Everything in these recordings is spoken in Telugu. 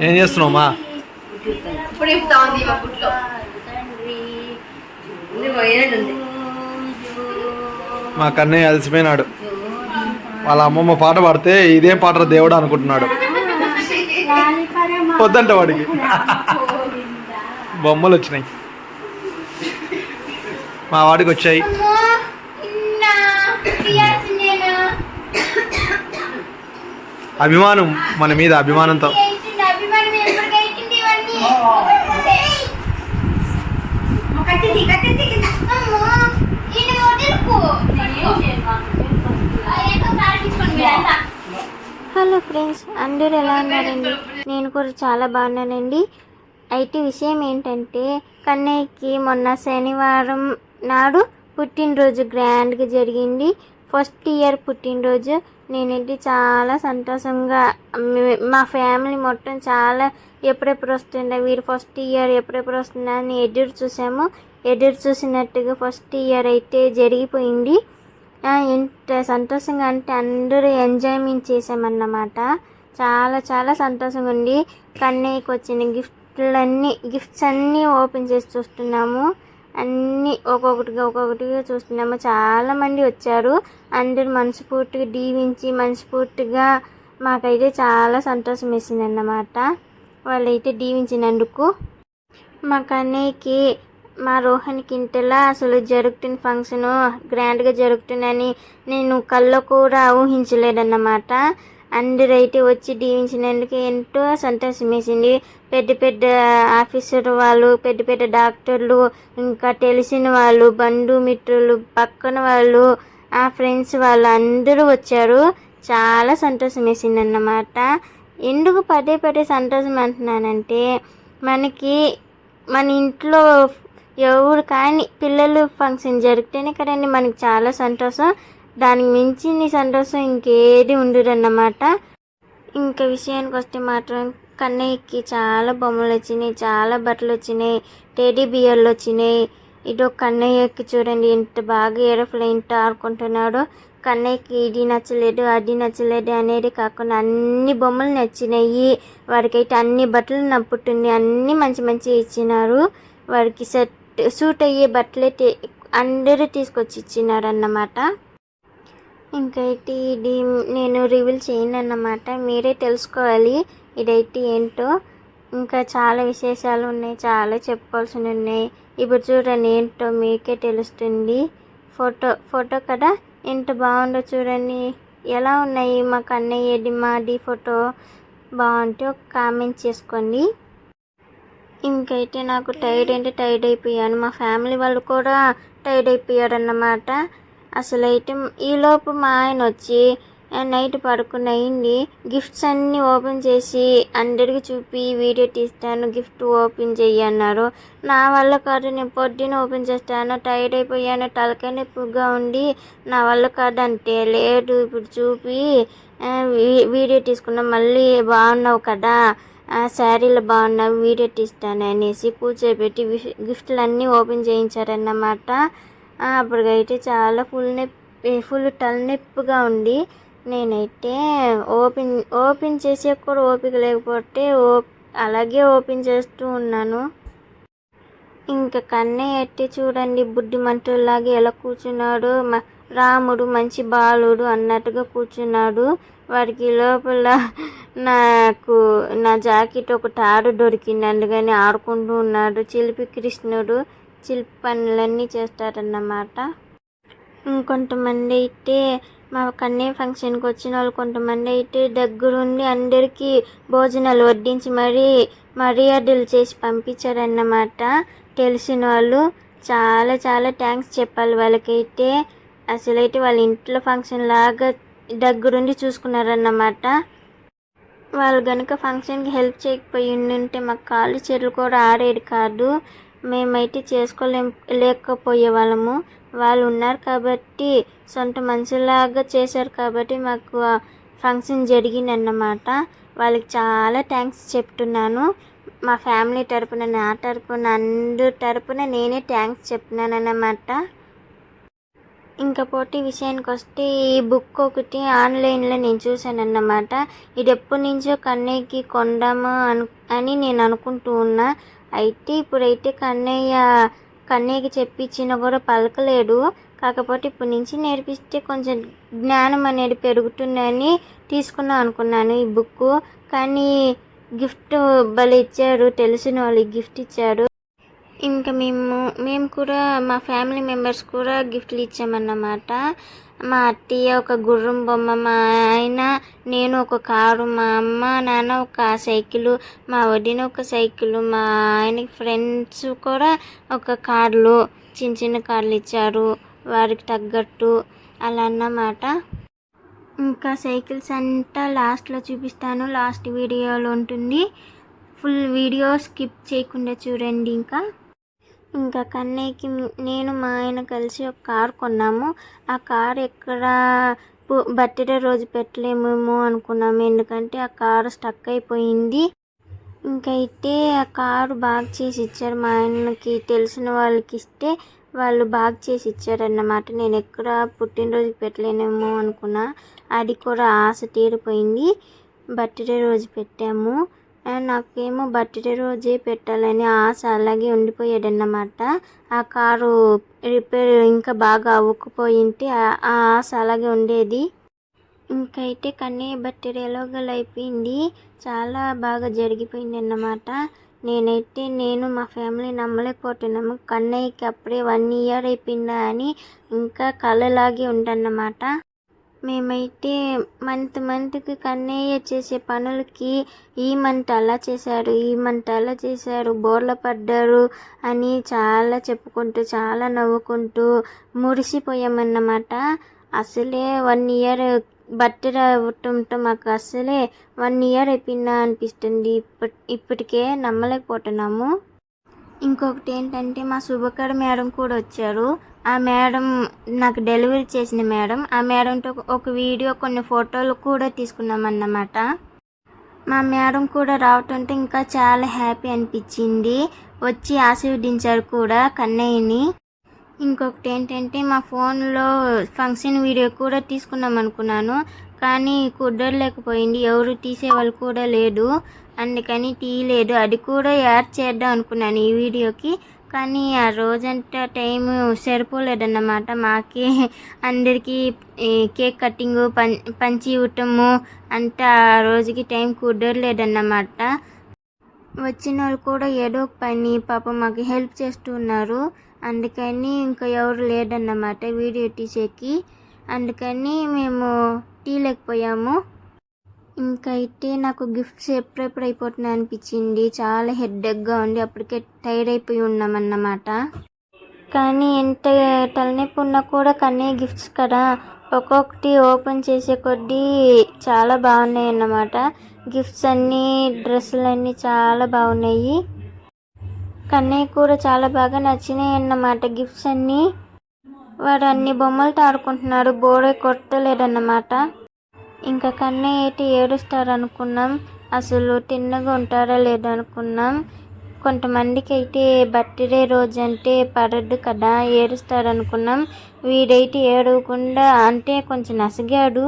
ఏం చేస్తున్నావు మా? ఇప్పుడు ఇప్పుతా ఉంది మా మా కన్నయ్య అలసిపోయినాడు. వాళ్ళ అమ్మమ్మ పాట పాడితే ఇదేం పాట దేవుడు అనుకుంటున్నాడు. వద్దంట వాడికి. బొమ్మలు వచ్చినాయి. మా వాడికి వచ్చాయి. అభిమానం మన మీద అభిమానంతో. హలో ఫ్రెండ్స్ అందరూ ఎలా ఉన్నారండి? నేను కూడా చాలా బాగున్నానండి. అయితే విషయం ఏంటంటే కన్నయ్యకి మొన్న శనివారం నాడు పుట్టినరోజు గ్రాండ్గా జరిగింది. ఫస్ట్ ఇయర్ పుట్టినరోజు. నేనైతే చాలా సంతోషంగా మా ఫ్యామిలీ మొత్తం చాలా ఎప్పుడెప్పుడు వస్తుందా వీరు ఫస్ట్ ఇయర్ ఎప్పుడెప్పుడు వస్తుందా అని ఎదురు చూసాము. ఎదురు చూసినట్టుగా ఫస్ట్ ఇయర్ అయితే జరిగిపోయింది. ఎంత సంతోషంగా అంటే అందరూ ఎంజాయ్మెంట్ చేసామన్నమాట. చాలా చాలా సంతోషంగా ఉంది. కన్నయ్యకి వచ్చిన గిఫ్ట్లన్నీ గిఫ్ట్స్ అన్నీ ఓపెన్ చేసి చూస్తున్నాము. అన్నీ ఒక్కొక్కటిగా ఒక్కొక్కటిగా చూస్తున్నాము. చాలామంది వచ్చారు. అందరూ మనస్ఫూర్తిగా దీవించి మనస్ఫూర్తిగా మాకైతే చాలా సంతోషం వేసింది అన్నమాట వాళ్ళైతే దీవించినందుకు మా కన్నయ్యకి మా రోహన్కి ఇంతలా అసలు జరుగుతున్న ఫంక్షన్ గ్రాండ్గా జరుగుతుందని నేను కల్లో కూడా ఊహించలేదన్నమాట. అందరైతే వచ్చి దీవించినందుకు ఎంతో సంతోషం వేసింది. పెద్ద పెద్ద ఆఫీసర్ వాళ్ళు పెద్ద పెద్ద డాక్టర్లు ఇంకా తెలిసిన వాళ్ళు బంధుమిత్రులు పక్కన వాళ్ళు ఆ ఫ్రెండ్స్ వాళ్ళు అందరూ వచ్చారు. చాలా సంతోషం వేసింది అన్నమాట ఎందుకు పదే పదే సంతోషం అంటున్నానంటే మనకి మన ఇంట్లో ఎవరు కానీ పిల్లలు ఫంక్షన్ జరిగితేనే కదండి మనకి చాలా సంతోషం. దానికి మించిన సంతోషం ఇంకేది ఉండదన్నమాట ఇంకా విషయానికి వస్తే మాత్రం కన్నయ్యకి చాలా బొమ్మలు వచ్చినాయి చాలా బట్టలు వచ్చినాయి టేడీ బియర్లు వచ్చినాయి. ఇదో కన్నయ్యకి చూడండి ఎంత బాగా ఏరోప్లేన్తో ఆడుకుంటున్నాడో. కన్నయ్యకి ఇది నచ్చలేదు అది నచ్చలేదు అనేది కాకుండా అన్ని బొమ్మలు నచ్చినాయి. వాడికైతే అన్ని బట్టలు నప్పుతుంది అన్ని మంచి మంచి ఇచ్చినారు. వాడికి సెట్ సూట్ అయ్యే బట్టలే అందరూ తీసుకొచ్చి ఇచ్చినారన్నమాట. ఇంకైతే ఇది నేను రివీల్ చేయను అన్నమాట మీరే తెలుసుకోవాలి ఇదైతే ఏంటో. ఇంకా చాలా విశేషాలు ఉన్నాయి చాలా చెప్పుకోవాల్సి ఉన్నాయి. ఇప్పుడు చూడండి ఏంటో మీకే తెలుస్తుంది. ఫోటో ఫోటో కదా? ఎంత బాగుందో చూడండి. ఎలా ఉన్నాయి మా కన్నయ్యది మాది ఫోటో? బాగుంటే ఒక కామెంట్ చేసుకోండి. ఇంకైతే నాకు టైర్డ్ అంటే టైర్డ్ అయిపోయాను. మా ఫ్యామిలీ వాళ్ళు కూడా టైర్డ్ అయిపోయారు అన్నమాట అసలు అయితే ఈలోపు మా ఆయన వచ్చి నైట్ పడుకుని అయింది గిఫ్ట్స్ అన్నీ ఓపెన్ చేసి అందరికి చూపి వీడియో తీస్తాను గిఫ్ట్ ఓపెన్ చెయ్యి అన్నారు. నా వల్ల కాదు నేను పొద్దున్న ఓపెన్ చేస్తాను. టైర్డ్ అయిపోయాను. తలకాయ నొప్పిగా ఉండి నా వల్ల కాదు అంటే లేదు. ఇప్పుడు చూపి వీ- వీడియో తీసుకున్నా. మళ్ళీ బాగున్నావు కదా. ఆ శారీలు బాగున్నావు వీడియో తీస్తాను అనేసి కూర్చోబెట్టి గిఫ్ట్లన్నీ గిఫ్ట్లు అన్నీ ఓపెన్ చేయించారన్నమాట. అప్పటికైతే చాలా ఫుల్ నొప్పి ఫుల్ తలనొప్పిగా ఉంది. నేనైతే ఓపెన్ ఓపెన్ చేసే కూడా ఓపిక లేకపోతే ఓ అలాగే ఓపెన్ చేస్తూ ఉన్నాను. ఇంకా కన్నయ్య అయితే చూడండి బుద్ధిమంతుల్లాగా ఎలా కూర్చున్నాడు మ- రాముడు మంచి బాలుడు అన్నట్టుగా కూర్చున్నాడు. వాడికి లోపల నాకు నా జాకెట్ ఒక తాడు దొరికింది. అందుకని ఆడుకుంటూ ఉన్నాడు. చిలిపి కృష్ణుడు చిలిపి పనులన్నీ చేస్తాడన్నమాట. ఇంకొంతమంది అయితే మా కన్నే ఫంక్షన్కి వచ్చిన వాళ్ళు కొంతమంది అయితే దగ్గరుండి అందరికీ భోజనాలు వడ్డించి మరీ మర్యాదలు చేసి పంపించారన్నమాట. తెలిసిన వాళ్ళు చాలా చాలా థ్యాంక్స్ చెప్పాలి వాళ్ళకైతే. అసలైతే వాళ్ళ ఇంట్లో ఫంక్షన్ లాగా దగ్గరుండి చూసుకున్నారన్నమాట. వాళ్ళు కనుక ఫంక్షన్కి హెల్ప్ చేయకపోయి ఉంటే మా కాళ్ళు చెట్లు కూడా ఆడేది కాదు. మేమైతే చేసుకోలేం లేకపోయే వాళ్ళము. వాళ్ళు ఉన్నారు కాబట్టి సొంత మనుషులాగా చేశారు కాబట్టి మాకు ఫంక్షన్ జరిగిందన్నమాట. వాళ్ళకి చాలా థ్యాంక్స్ చెప్తున్నాను. మా ఫ్యామిలీ తరపున నా తరపున అందరి తరపున నేనే థ్యాంక్స్ చెప్తున్నాను అన్నమాట ఇంకా పోటీ విషయానికి వస్తే ఈ బుక్ ఒకటి ఆన్లైన్లో నేను చూశాను అన్నమాట ఇది ఎప్పటి నుంచో కన్నయ్యకి కొందాము అను అని నేను అనుకుంటూ ఉన్నా. అయితే ఇప్పుడైతే కన్నయ్య కన్నయ్యకి చెప్పించినా కూడా పలకలేడు. కాకపోతే ఇప్పటి నుంచి నేర్పిస్తే కొంచెం జ్ఞానం అనేది పెరుగుతుందని తీసుకుందాం అనుకున్నాను ఈ బుక్ కానీ గిఫ్ట్ భలే ఇచ్చారు తెలిసిన వాళ్ళకి గిఫ్ట్ ఇచ్చారు. ఇంకా మేము మేము కూడా మా ఫ్యామిలీ మెంబర్స్ కూడా గిఫ్ట్లు ఇచ్చామన్నమాట. మా అత్తయ్య ఒక గుర్రం బొమ్మ మా ఆయన నేను ఒక కారు మా అమ్మ నాన్న ఒక సైకిల్ మా వదిన ఒక సైకిల్ మా ఆయన ఫ్రెండ్స్ కూడా ఒక కార్లు చిన్న చిన్న కార్లు ఇచ్చారు. వారికి తగ్గట్టు అలా అన్నమాట. ఇంకా సైకిల్స్ అంతా లాస్ట్లో చూపిస్తాను. లాస్ట్ వీడియోలో ఉంటుంది. ఫుల్ వీడియో స్కిప్ చేయకుండా చూడండి ఇంకా. ఇంకా కన్నయ్యకి నేను మా ఆయన కలిసి ఒక కార్ కొన్నాము. ఆ కార్ ఎక్కడ బర్త్డే రోజు పెట్టలేమేమో అనుకున్నాము. ఎందుకంటే ఆ కారు స్టక్ అయిపోయింది. ఇంకైతే ఆ కారు బాగు చేసి ఇచ్చారు. మా ఆయనకి తెలిసిన వాళ్ళకి ఇస్తే వాళ్ళు బాగు చేసి ఇచ్చారన్నమాట. నేను ఎక్కడ పుట్టినరోజుకి పెట్టలేనేమో అనుకున్నా. అది కూడా ఆశ తీరిపోయింది. బర్త్డే రోజు పెట్టాము. నాకేమో బర్త్డే రోజే పెట్టాలని ఆశ అలాగే ఉండిపోయాడన్నమాట. ఆ కారు రిపేర్ ఇంకా బాగా అవ్వకపోయింటే ఆ- ఆశ అలాగే ఉండేది. ఇంకైతే కన్నయ్య బర్త్డే గల అయిపోయింది. చాలా బాగా జరిగిపోయింది అన్నమాట నేనైతే నేను మా ఫ్యామిలీ నమ్మలేకపోతున్నాము. కన్నయ్యకి అప్పుడే వన్ ఇయర్ అయిపోయిందా అని ఇంకా కళ్ళలాగే ఉందన్నమాట. మేమైతే మంత్ మంత్కి కన్నయ్య చేసే పనులకి ఈ మంత్ అలా చేశారు ఈ మంత్ అలా చేశారు బోర్ల పడ్డారు అని చాలా చెప్పుకుంటూ చాలా నవ్వుకుంటూ మురిసిపోయామన్నమాట. అసలే వన్ ఇయర్ బర్త్డే అవ్వటంతో మాకు అసలే వన్ ఇయర్ అయిపోయిందా అనిపిస్తుంది. ఇప్పటి ఇప్పటికే నమ్మలేకపోతున్నాము. ఇంకొకటి ఏంటంటే మా శుభకర్ మేడం కూడా వచ్చారు. ఆ మేడం నాకు డెలివరీ చేసిన మేడం. ఆ మేడంతో ఒక వీడియో కొన్ని ఫోటోలు కూడా తీసుకున్నామన్నమాట మా మేడం కూడా రావటంటే ఇంకా చాలా హ్యాపీ అనిపించింది. వచ్చి ఆశీర్వదించారు కూడా కన్నయ్యని. ఇంకొకటి ఏంటంటే మా ఫోన్లో ఫంక్షన్ వీడియో కూడా తీసుకున్నాం అనుకున్నాను. కానీ కుదరలేకపోయింది. ఎవరు తీసేవాళ్ళు కూడా లేదు అందుకని తీయలేదు అది కూడా యాడ్ చేద్దాం అనుకున్నాను ఈ వీడియోకి. కానీ ఆ రోజంతా టైం సరిపోలేదన్నమాట. మాకే అందరికీ కేక్ కట్టింగు పం పంచి ఇవ్వటము అంతా ఆ రోజుకి టైం కుదరలేదన్నమాట. వచ్చిన వాళ్ళు కూడా ఏదో ఒక పని పాప మాకు హెల్ప్ చేస్తున్నారు అందుకని ఇంకా ఎవరు లేదన్నమాట వీడియో తీసేకి. అందుకని మేము తీయలేకపోయాము అయితే నాకు గిఫ్ట్స్ ఎప్పుడెప్పుడు అయిపోతున్నాయి అనిపించింది. చాలా హెడ్డెక్గా ఉంది. అప్పటికే టైర్డ్ అయిపోయి ఉన్నామన్నమాట కానీ ఎంత తలనొప్పి ఉన్నా కూడా కన్నయ్య గిఫ్ట్స్ కదా. ఒక్కొక్కటి ఓపెన్ చేసే కొద్దీ చాలా బాగున్నాయి అన్నమాట. గిఫ్ట్స్ అన్నీ డ్రెస్సులు అన్నీ చాలా బాగున్నాయి. కన్నయ్య కూడా చాలా బాగా నచ్చినాయి అన్నమాట గిఫ్ట్స్ అన్నీ. వాడు అన్ని బొమ్మలతో ఆడుకుంటున్నాడు. బోరే కొట్టలేదన్నమాట ఇంకా కన్నయ్య అయితే ఏడుస్తారు అనుకున్నాం అసలు తిన్నగా ఉంటారా లేదనుకున్నాం. కొంతమందికి అయితే బర్త్డే రోజు అంటే పడద్దు కదా ఏడుస్తారు అనుకున్నాం వీడైతే ఏడవకుండా అంటే కొంచెం నసిగాడు.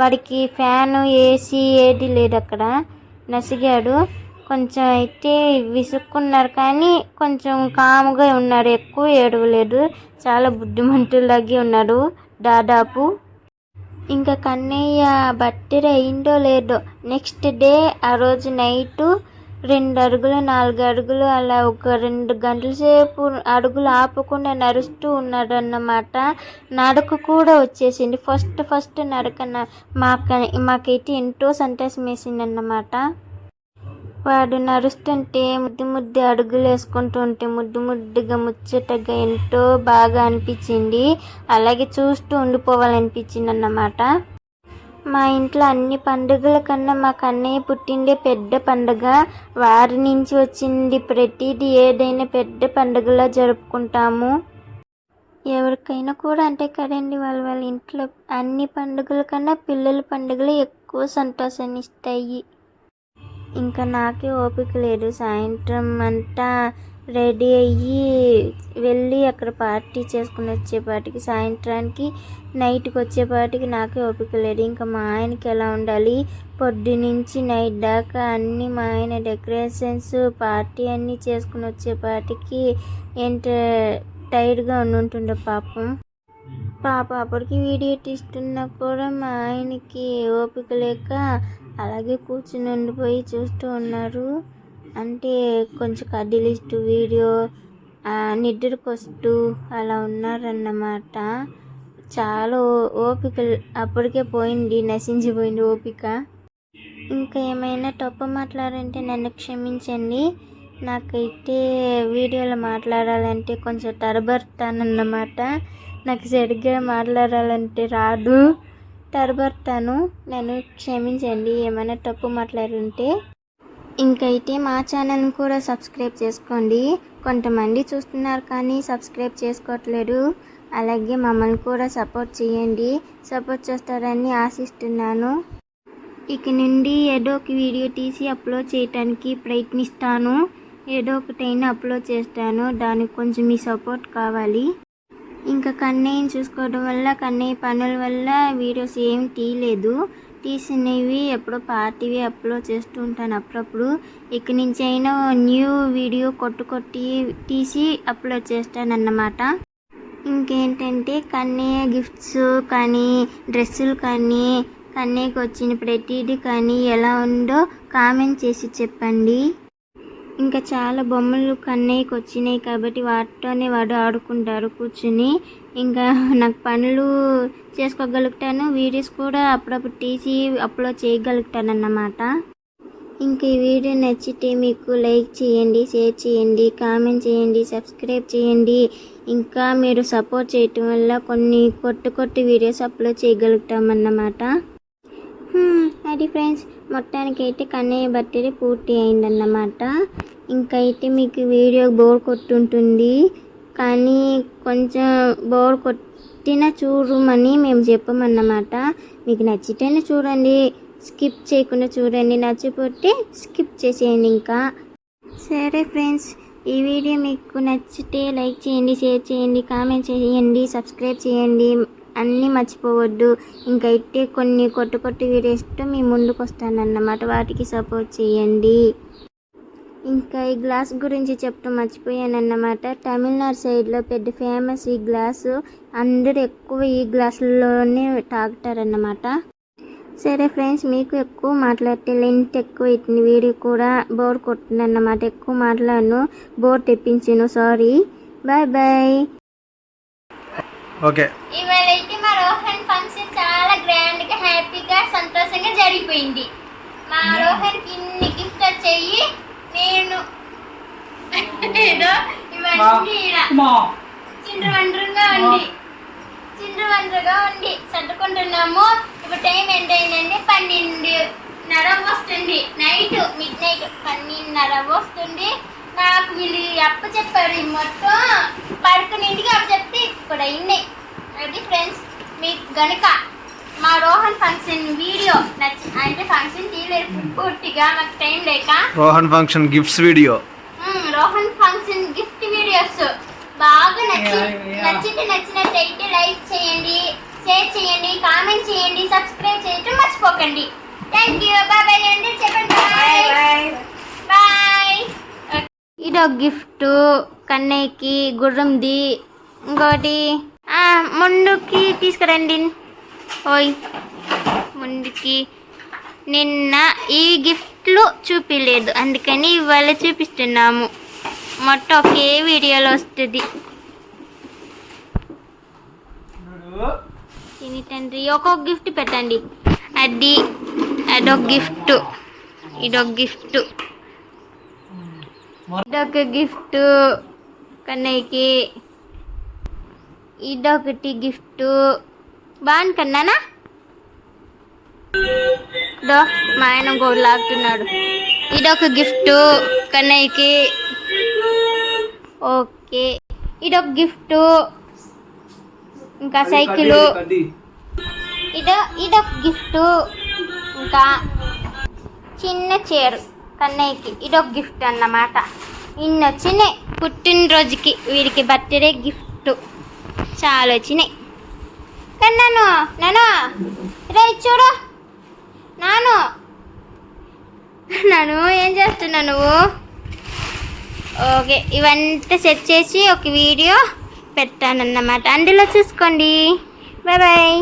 వాడికి ఫ్యాన్ ఏసీ ఏది లేదు అక్కడ నసిగాడు. కొంచెం అయితే విసుక్కున్నారు కానీ కొంచెం కాముగా ఉన్నారు. ఎక్కువ ఏడవలేదు. చాలా బుద్ధిమంతులాగే ఉన్నారు దాదాపు. ఇంకా కన్నయ్య బట్టెర అయిందో లేదో నెక్స్ట్ డే ఆ రోజు నైట్ రెండు అడుగులు నాలుగు అడుగులు అలా ఒక రెండు గంటల సేపు అడుగులు ఆపకుండా నడుస్తూ ఉన్నాడు అన్నమాట నడక కూడా వచ్చేసింది. ఫస్ట్ ఫస్ట్ నడక న- మాకైతే ఎంతో సంతోషం వేసింది అన్నమాట వాడు నడుస్తుంటే ముద్దు ముద్దు అడుగులు వేసుకుంటూ ఉంటే ముద్దు ముద్దుగా ముచ్చటగా ఎంతో బాగా అనిపించింది. అలాగే చూస్తూ ఉండిపోవాలనిపించింది అన్నమాట మా ఇంట్లో అన్ని పండుగల కన్నా మా కన్నయ్య పుట్టిండే పెద్ద పండుగ. వారి నుంచి వచ్చింది ప్రతిదీ ఏదైనా పెద్ద పండుగలా జరుపుకుంటాము. ఎవరికైనా కూడా అంటే కదండి వాళ్ళ వాళ్ళ ఇంట్లో అన్ని పండుగల కన్నా పిల్లల పండుగలు ఎక్కువ సంతోషాన్ని ఇస్తాయి ఇంకా నాకే ఓపిక లేదు. సాయంత్రం అంతా రెడీ అయ్యి వెళ్ళి అక్కడ పార్టీ చేసుకుని వచ్చేపాటికి సాయంత్రానికి నైట్కి వచ్చేపాటికి నాకే ఓపిక లేదు. ఇంకా మా ఆయనకి ఎలా ఉండాలి? పొద్దు నుంచి నైట్ దాకా అన్నీ మా ఆయన డెకరేషన్స్ పార్టీ అన్నీ చేసుకుని వచ్చేపాటికి ఎంత టైర్డ్గా ఉంటుండే పాపం. పాప అప్పటికి వీడియో తీస్తున్నా కూడా మా ఆయనకి ఓపిక లేక అలాగే కూర్చుని ఉండిపోయి చూస్తూ ఉన్నారు. అంటే కొంచెం కదిలిస్తూ వీడియో నిద్రకొస్తూ అలా ఉన్నారన్నమాట. చాలా ఓపిక అప్పటికే పోయింది నశించిపోయింది ఓపిక. ఇంకా ఏమైనా తప్పు మాట్లాడంటే నన్ను క్షమించండి. నాకైతే వీడియోలో మాట్లాడాలంటే కొంచెం తరబడతానన్నమాట నాకు సరిగ్గా మాట్లాడాలంటే రాదు. తరబడతాను నన్ను క్షమించండి ఏమైనా తప్పు మాట్లాడుంటే. ఇంకైతే మా ఛానల్ని కూడా సబ్స్క్రైబ్ చేసుకోండి. కొంతమంది చూస్తున్నారు కానీ సబ్స్క్రైబ్ చేసుకోవట్లేదు. అలాగే మమ్మల్ని కూడా సపోర్ట్ చేయండి. సపోర్ట్ చేస్తారని ఆశిస్తున్నాను. ఇక నుండి ఏదో ఒక వీడియో తీసి అప్లోడ్ చేయడానికి ప్రయత్నిస్తాను. ఏదో ఒకటైనా అప్లోడ్ చేస్తాను. దానికి కొంచెం మీ సపోర్ట్ కావాలి. ఇంకా కన్నయ్యని చూసుకోవడం వల్ల కన్నయ్య పనుల వల్ల వీడియోస్ ఏం తీయలేదు. తీసినవి ఎప్పుడో పార్టీవి అప్లోడ్ చేస్తూ ఉంటాను అప్పుడప్పుడు. ఇక్కడి నుంచి అయినా న్యూ వీడియో కొట్టు కొట్టి తీసి అప్లోడ్ చేస్తానన్నమాట. ఇంకేంటంటే కన్నయ్య గిఫ్ట్స్ కానీ డ్రెస్సులు కానీ కన్నయ్యకి వచ్చిన ప్రతిదీ కానీ ఎలా ఉందో కామెంట్ చేసి చెప్పండి. ఇంకా చాలా బొమ్మలు కన్నయ్యకి వచ్చినాయి కాబట్టి వాటితోనే వాడు ఆడుకుంటారు కూర్చుని. ఇంకా నాకు పనులు చేసుకోగలుగుతాను వీడియోస్ కూడా అప్పుడప్పుడు తీసి అప్లోడ్ చేయగలుగుతాను అన్నమాట ఇంకా ఈ వీడియో నచ్చితే మీకు లైక్ చేయండి షేర్ చేయండి కామెంట్ చేయండి సబ్స్క్రైబ్ చేయండి. ఇంకా మీరు సపోర్ట్ చేయటం వల్ల కొన్ని కొత్త కొత్త వీడియోస్ అప్లోడ్ చేయగలుగుతామన్నమాట. అది ఫ్రెండ్స్ మొత్తానికైతే కన్నయ్య బర్త్డే పూర్తి అయిందన్నమాట. ఇంకైతే మీకు వీడియో బోర్ కొట్టుంటుంది కానీ కొంచెం బోర్ కొట్టిన చూడమని మేము చెప్పమన్నమాట. మీకు నచ్చితేనే చూడండి స్కిప్ చేయకుండా చూడండి నచ్చిపోతే స్కిప్ చేసేయండి ఇంకా. సరే ఫ్రెండ్స్ ఈ వీడియో మీకు నచ్చితే లైక్ చేయండి షేర్ చేయండి కామెంట్ చేయండి సబ్స్క్రైబ్ చేయండి. అన్నీ మర్చిపోవద్దు. ఇంకైతే కొన్ని కొట్టు కొట్టు వీడియోస్తో మీ ముందుకు వస్తానన్నమాట వాటికి సపోర్ట్ చేయండి. ఇంకా ఈ గ్లాస్ గురించి చెప్తూ మర్చిపోయానన్నమాట. తమిళనాడు సైడ్లో పెద్ద ఫేమస్ ఈ గ్లాసు. అందరూ ఎక్కువ ఈ గ్లాసుల్లోనే తాగుతారన్నమాట. సరే ఫ్రెండ్స్ మీకు ఎక్కువ మాట్లాడితే లెంత్ ఎక్కువ ఇచ్చిన వీడియో కూడా బోర్ కొట్టిందన్నమాట. ఎక్కువ మాట్లాడను బోర్ తెప్పించాను సారీ బాయ్ బాయ్ ఓకే. ఇవాళ అయితే మా రోహన్ ఫంక్షన్ చాలా గ్రాండ్గా హ్యాపీగా సంతోషంగా జరిగిపోయింది. మా రోహన్కి ఇన్ని గిఫ్ట్ వచ్చాయి. నేను ఏదో ఇవన్నీ ఇలా చిండ్రవండ్రుగా ఉండి చిండ్రవండ్రుగా ఉండి సర్దుకుంటున్నాము. ఇప్పుడు టైం ఎంత అయిందండి పన్నెండున్నర వస్తుంది. నైట్ మిడ్ నైట్ పన్నెండున్నర వస్తుంది. నాకు వీళ్ళు అప్ప చెప్పారు ఈ మొత్తం. పడుకునేందుకు అప్ప చెప్తే ఇప్పుడు అయింది అది ఫ్రెండ్స్ మీకు గనుక మా రోహన్ ఫంక్షన్ వీడియో నచ్చి అంటే ఫంక్షన్ తీయలేదు పూర్తిగా మాకు టైం లేక. Rohan function gifts video. Rohan function gift videos బాగా నచ్చి నచ్చితే నచ్చినట్టయితే లైక్ చేయండి షేర్ చేయండి కామెంట్ చేయండి సబ్స్క్రైబ్ చేయటం మర్చిపోకండి. థ్యాంక్ యూ బాయ్ బాయ్ అండి చెప్పండి బాయ్ బాయ్ ఇదో గిఫ్ట్ కన్నయ్యకి గుర్రంది ఇంకోటి ముందుకి తీసుకురండి. ఓయ్ ముందుకి. నిన్న ఈ గిఫ్ట్లు చూపించలేదు అందుకని ఇవాళ చూపిస్తున్నాము. మొత్తం ఒకే వీడియోలో వస్తుంది. తిని తండ్రి ఒక్కొక్క గిఫ్ట్ పెట్టండి. అది అదొక గిఫ్ట్. ఇదొక గిఫ్ట్. ఇదొక గిఫ్ట్. కన్నయ్యకి. ఇదొకటి గిఫ్ట్. బాగుంది కన్నానా? దో మా ఆయన గోడు లాగుతున్నాడు. ఇదొక గిఫ్ట్ కన్నయ్యకి. ఓకే. ఇదొక గిఫ్ట్. ఇంకా సైకిల్. ఇదో ఇదొక గిఫ్ట్. ఇంకా చిన్న చీర కన్నయ్యకి. ఇదొక గిఫ్ట్ అన్నమాట. ఇన్న వచ్చినాయి పుట్టినరోజుకి వీడికి బర్త్డే గిఫ్ట్. చాలా వచ్చినాయి. కానీ నన్ను నాను రే చూడు. నాను. నన్ను ఏం చేస్తున్నావు నువ్వు? ఓకే ఇవంతా సెట్ చేసి ఒక వీడియో పెట్టానన్నమాట అందులో చూసుకోండి. Bye bye.